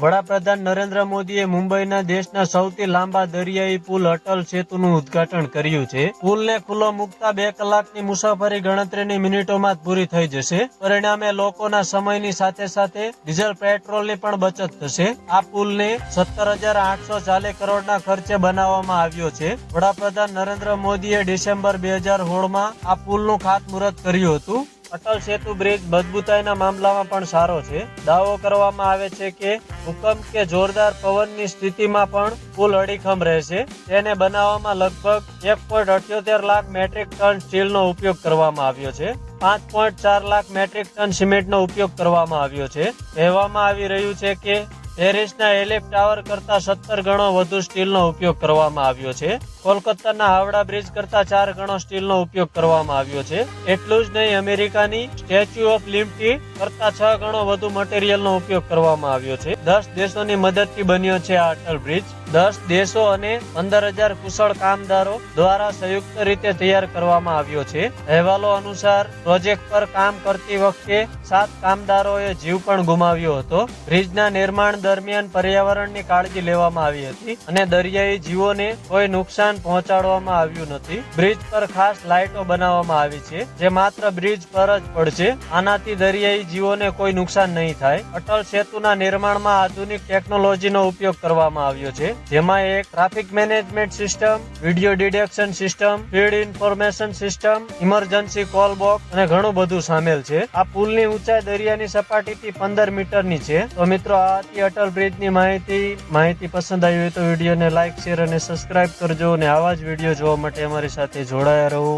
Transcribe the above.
વડાપ્રધાન નરેન્દ્ર મોદીએ મુંબઈના દેશના સૌથી લાંબા દરિયાઈ પુલ અટલ સેતુનું ઉદ્ઘાટન કર્યું છે. પુલને ખુલ્લો મુકતા બે કલાકની મુસાફરી ગણતરીની મિનિટોમાં જ પૂરી થઈ જશે. પરિણામે લોકોના સમયની સાથે સાથે ડીઝલ પેટ્રોલની પણ બચત થશે. આ પુલને સત્તર હજાર આઠસો ચાલીસ કરોડના ખર્ચે બનાવવામાં આવ્યો છે. વડાપ્રધાન નરેન્દ્ર મોદીએ ડિસેમ્બર બે હજાર સોળમાં આ પુલનું ખાતમુહૂર્ત કર્યું હતું. અટલ સેતુ બ્રિજ મજબૂતાઈના મામલામાં પણ સારો છે. દાવો કરવામાં આવે છે કે ભૂકંપ કે જોરદાર પવનની સ્થિતિમાં પણ પુલ અડીખમ રહેશે. તેને બનાવવામાં લગભગ એક પોઈન્ટ અઠ્યોતેર લાખ મેટ્રિક ટન સ્ટીલનો ઉપયોગ કરવામાં આવ્યો છે. પાંચ પોઈન્ટ ચાર લાખ મેટ્રિક ટન સિમેન્ટનો ઉપયોગ કરવામાં આવ્યો છે. કહેવામાં આવી રહ્યું છે કે પેરિસના એલિફ ટાવર કરતા સત્તર ગણો વધુ સ્ટીલનો ઉપયોગ કરવામાં આવ્યો છે. કોલકાતાના હાવડા બ્રિજ કરતા ચાર ગણો સ્ટીલનો ઉપયોગ કરવામાં આવ્યો છે. એટલું જ નહીં, અમેરિકાની સ્ટેચ્યુ ઓફ લિબર્ટી કરતા છ ગણો વધુ મટીરિયલનો ઉપયોગ કરવામાં આવ્યો છે. દસ દેશોની મદદથી બન્યો છે આ અટલ બ્રિજ. દસ દેશો અને પંદર હજાર કુશળ કામદારો દ્વારા સંયુક્ત રીતે તૈયાર કરવામાં આવ્યો છે. અહેવાલો અનુસાર, પ્રોજેક્ટ પર કામ કરતી વખતે સાત કામદારોએ જીવ પણ ગુમાવ્યો હતો. બ્રિજના નિર્માણ દરમિયાન પર્યાવરણની કાળજી લેવામાં આવી હતી અને દરિયાઈ જીવોને કોઈ નુકસાન પહોંચાડવામાં આવ્યું નથી. બ્રિજ પર ખાસ લાઇટો બનાવવામાં આવી છે, જે માત્ર બ્રિજ પર જ પડશે. આનાથી દરિયાઈ જીવોને કોઈ નુકસાન નહીં થાય. અટલ સેતુના નિર્માણમાં આધુનિક ટેકનોલોજીનો ઉપયોગ કરવામાં આવ્યો છે. જેમાં એક traffic management system video detection system speed information system emergency call box અને ઘણું બધું સામેલ છે. આ પુલની ઊંચાઈ દરિયાની સપાટીથી પંદર મીટરની છે. તો મિત્રો, આ હતી અટલ બ્રિજની માહિતી. માહિતી પસંદ આવી હોય તો વિડીયોને લાઇક શેર અને સબસ્ક્રાઇબ કરજો અને આવા જ વીડિયો જોવા માટે અમારી સાથે જોડાયા રહો.